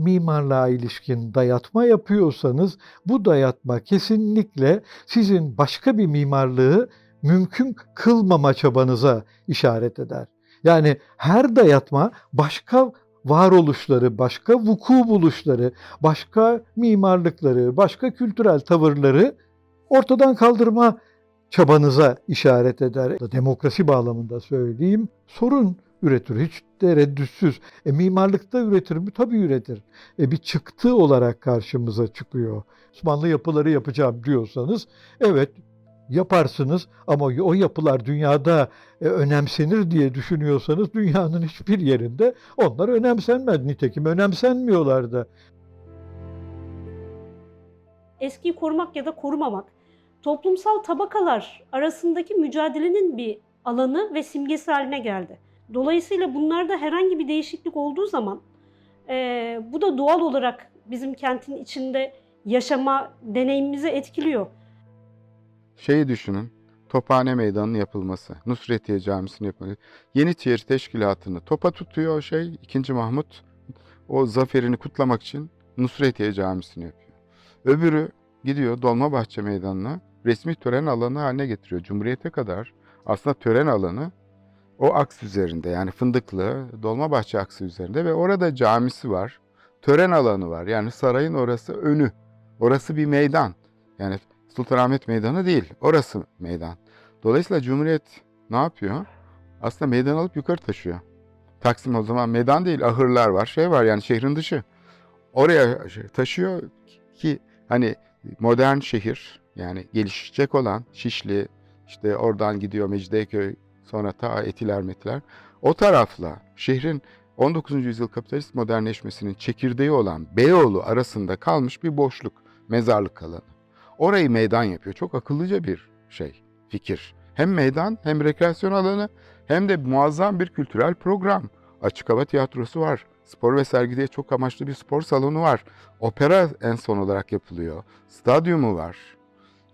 mimarlığa ilişkin dayatma yapıyorsanız bu dayatma kesinlikle sizin başka bir mimarlığı mümkün kılmama çabanıza işaret eder. Yani her dayatma başka varoluşları, başka vuku buluşları, başka mimarlıkları, başka kültürel tavırları ortadan kaldırma çabanıza işaret eder. Demokrasi bağlamında söyleyeyim. Sorun üretir. Hiç tereddütsüz. E, mimarlıkta üretir mi? Tabii üretir. E, bir çıktı olarak karşımıza çıkıyor. Osmanlı yapıları yapacağım diyorsanız evet yaparsınız ama o yapılar dünyada e, önemsenir diye düşünüyorsanız dünyanın hiçbir yerinde onlar önemsenmez. Nitekim önemsenmiyorlar da. Eskiyi korumak ya da korumamak toplumsal tabakalar arasındaki mücadelenin bir alanı ve simgesi haline geldi. Dolayısıyla bunlarda herhangi bir değişiklik olduğu zaman e, bu da doğal olarak bizim kentin içinde yaşama deneyimimizi etkiliyor. Şeyi düşünün. Tophane Meydanı'nın yapılması, Nusretiye Camisi'nin yapılması. Yeniçeri Teşkilatı'nı topa tutuyor o şey. 2. Mahmut o zaferini kutlamak için Nusretiye Camisi'ni yapıyor. Öbürü gidiyor Dolmabahçe Meydanı'na resmi tören alanı haline getiriyor. Cumhuriyete kadar aslında tören alanı o aks üzerinde yani Fındıklı, Dolmabahçe aksı üzerinde ve orada camisi var. Tören alanı var. Yani sarayın orası önü. Orası bir meydan. Yani Sultanahmet Meydanı değil. Orası meydan. Dolayısıyla Cumhuriyet ne yapıyor? Aslında meydan alıp yukarı taşıyor. Taksim o zaman meydan değil, ahırlar var, şey var yani şehrin dışı. Oraya taşıyor ki hani modern şehir yani gelişecek olan Şişli, işte oradan gidiyor Mecidiyeköy, sonra ta Etiler Metiler. O tarafla şehrin 19. yüzyıl kapitalist modernleşmesinin çekirdeği olan Beyoğlu arasında kalmış bir boşluk, mezarlık alanı. Orayı meydan yapıyor. Çok akıllıca bir şey, fikir. Hem meydan hem rekreasyon alanı hem de muazzam bir kültürel program. Açık hava tiyatrosu var. Spor ve sergi diye çok amaçlı bir spor salonu var. Opera en son olarak yapılıyor. Stadyumu var.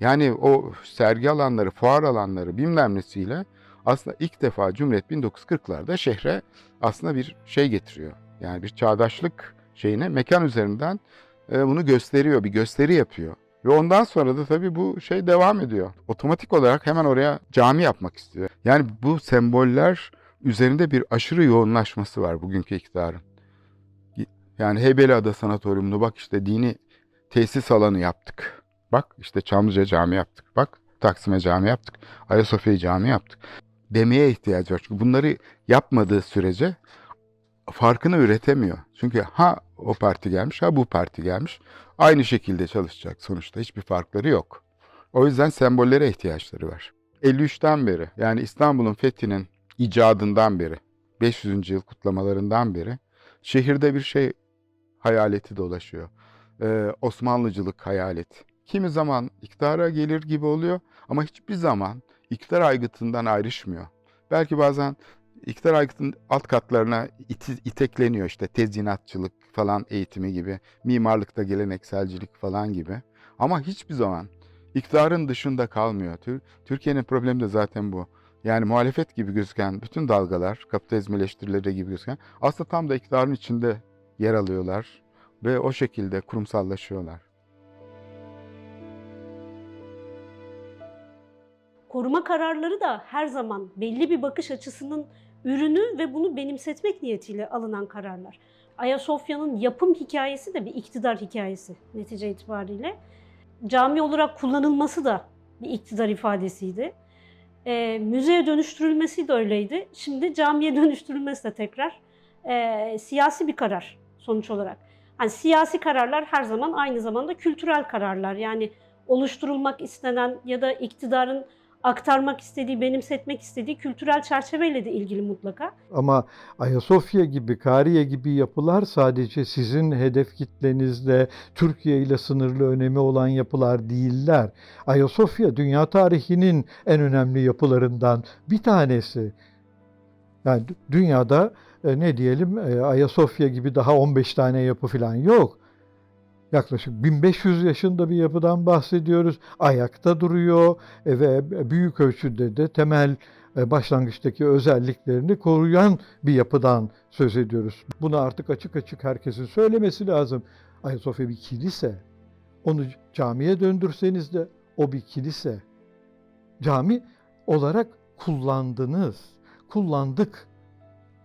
Yani o sergi alanları, fuar alanları bilmem nesiyle aslında ilk defa Cumhuriyet 1940'larda şehre aslında bir şey getiriyor. Yani bir çağdaşlık şeyine mekan üzerinden e, bunu gösteriyor, bir gösteri yapıyor. Ve ondan sonra da tabii bu şey devam ediyor. Otomatik olarak hemen oraya cami yapmak istiyor. Yani bu semboller üzerinde bir aşırı yoğunlaşması var bugünkü iktidarın. Yani Heybeliada Sanatoryumunu bak işte dini tesis alanı yaptık. Bak işte Çamlıca Cami yaptık. Bak Taksim'e cami yaptık. Ayasofya Cami yaptık. Demeye ihtiyacı var. Çünkü bunları yapmadığı sürece farkını üretemiyor. Çünkü ha o parti gelmiş ha bu parti gelmiş. Aynı şekilde çalışacak sonuçta. Hiçbir farkları yok. O yüzden sembollere ihtiyaçları var. 53'ten beri yani İstanbul'un fethinin icadından beri 500. yıl kutlamalarından beri şehirde bir şey hayaleti dolaşıyor. Ee, Osmanlıcılık hayaleti. Kimi zaman iktidara gelir gibi oluyor ama hiçbir zaman iktidar aygıtından ayrışmıyor. Belki bazen iktidar aygıtının alt katlarına iti, itekleniyor işte tezyinatçılık falan eğitimi gibi, mimarlıkta gelenekselcilik falan gibi. Ama hiçbir zaman iktidarın dışında kalmıyor. Türkiye'nin problemi de zaten bu. Yani muhalefet gibi gözüken bütün dalgalar, kapitalizm eleştirileri gibi gözüken aslında tam da iktidarın içinde yer alıyorlar ve o şekilde kurumsallaşıyorlar. Koruma kararları da her zaman belli bir bakış açısının ürünü ve bunu benimsetmek niyetiyle alınan kararlar. Ayasofya'nın yapım hikayesi de bir iktidar hikayesi netice itibariyle. Cami olarak kullanılması da bir iktidar ifadesiydi. E, müzeye dönüştürülmesi de öyleydi. Şimdi camiye dönüştürülmesi de tekrar e, siyasi bir karar sonuç olarak. Hani siyasi kararlar her zaman aynı zamanda kültürel kararlar. Yani oluşturulmak istenen ya da iktidarın aktarmak istediği, benimsetmek istediği kültürel çerçeveyle de ilgili mutlaka. Ama Ayasofya gibi, Kariye gibi yapılar sadece sizin hedef kitlenizle, Türkiye ile sınırlı önemi olan yapılar değiller. Ayasofya dünya tarihinin en önemli yapılarından bir tanesi. Yani dünyada e, ne diyelim e, Ayasofya gibi daha 15 tane yapı falan yok. Yaklaşık 1500 yaşında bir yapıdan bahsediyoruz. Ayakta duruyor e, ve büyük ölçüde de temel e, başlangıçtaki özelliklerini koruyan bir yapıdan söz ediyoruz. Bunu artık açık açık herkesin söylemesi lazım. Ayasofya bir kilise. Onu camiye döndürseniz de o bir kilise. Cami olarak kullandınız, kullandık.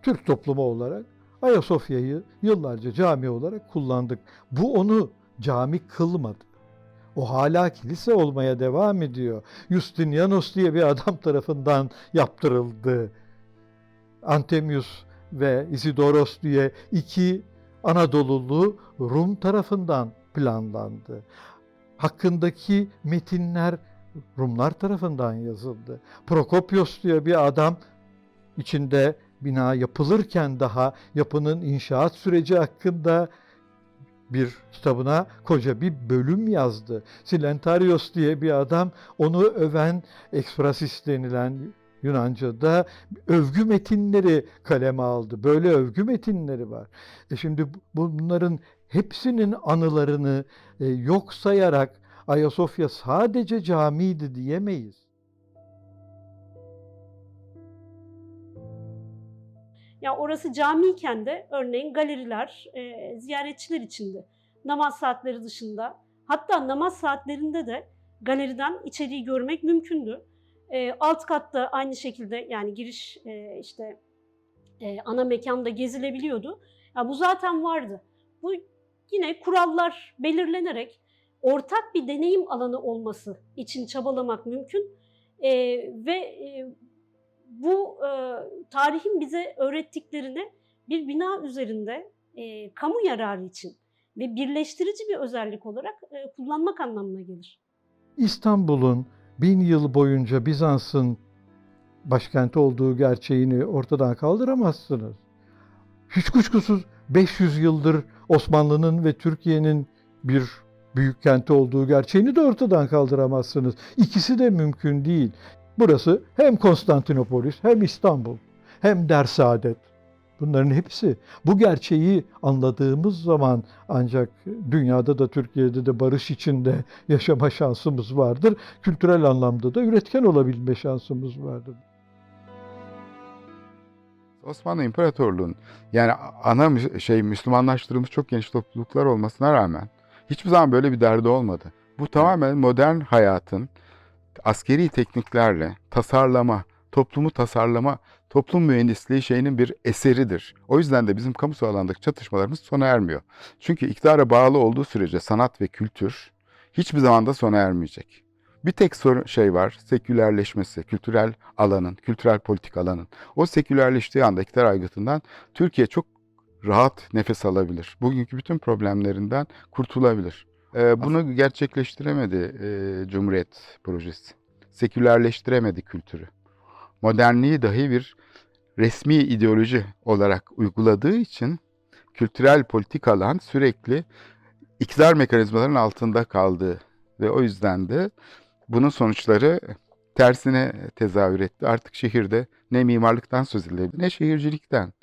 Türk toplumu olarak Ayasofya'yı yıllarca cami olarak kullandık. Bu onu cami kılmadı. O hala kilise olmaya devam ediyor. Justinianos diye bir adam tarafından yaptırıldı. Antemius ve Isidoros diye iki Anadolulu Rum tarafından planlandı. Hakkındaki metinler Rumlar tarafından yazıldı. Prokopios diye bir adam içinde bina yapılırken daha yapının inşaat süreci hakkında bir kitabına koca bir bölüm yazdı. Silentarios diye bir adam onu öven Exprasis denilen Yunanca'da övgü metinleri kaleme aldı. Böyle övgü metinleri var. E şimdi bunların hepsinin anılarını e, yok sayarak Ayasofya sadece camiydi diyemeyiz. Ya orası camiyken de örneğin galeriler e, ziyaretçiler içindi. Namaz saatleri dışında. Hatta namaz saatlerinde de galeriden içeriği görmek mümkündü. E, alt katta aynı şekilde yani giriş e, işte e, ana mekanda gezilebiliyordu. Ya bu zaten vardı. Bu yine kurallar belirlenerek ortak bir deneyim alanı olması için çabalamak mümkün. E, ve e, tarihin bize öğrettiklerini bir bina üzerinde e, kamu yararı için ve birleştirici bir özellik olarak e, kullanmak anlamına gelir. İstanbul'un bin yıl boyunca Bizans'ın başkenti olduğu gerçeğini ortadan kaldıramazsınız. Hiç kuşkusuz 500 yıldır Osmanlı'nın ve Türkiye'nin bir büyük kenti olduğu gerçeğini de ortadan kaldıramazsınız. İkisi de mümkün değil. Burası hem Konstantinopolis hem İstanbul hem Dersaadet. Bunların hepsi bu gerçeği anladığımız zaman ancak dünyada da Türkiye'de de barış içinde yaşama şansımız vardır. Kültürel anlamda da üretken olabilme şansımız vardır. Osmanlı İmparatorluğu'nun yani ana şey Müslümanlaştırılmış çok geniş topluluklar olmasına rağmen hiçbir zaman böyle bir derdi olmadı. Bu tamamen modern hayatın askeri tekniklerle tasarlama, toplumu tasarlama, toplum mühendisliği şeyinin bir eseridir. O yüzden de bizim kamusal alandaki çatışmalarımız sona ermiyor. Çünkü iktidara bağlı olduğu sürece sanat ve kültür hiçbir zaman da sona ermeyecek. Bir tek sorun şey var, sekülerleşmesi, kültürel alanın, kültürel politik alanın. O sekülerleştiği anda iktidar aygıtından Türkiye çok rahat nefes alabilir. Bugünkü bütün problemlerinden kurtulabilir. Ee, bunu gerçekleştiremedi e, Cumhuriyet projesi. Sekülerleştiremedi kültürü. Modernliği dahi bir resmi ideoloji olarak uyguladığı için kültürel politik alan sürekli iktidar mekanizmalarının altında kaldı ve o yüzden de bunun sonuçları tersine tezahür etti. Artık şehirde ne mimarlıktan söz edilebilir ne şehircilikten.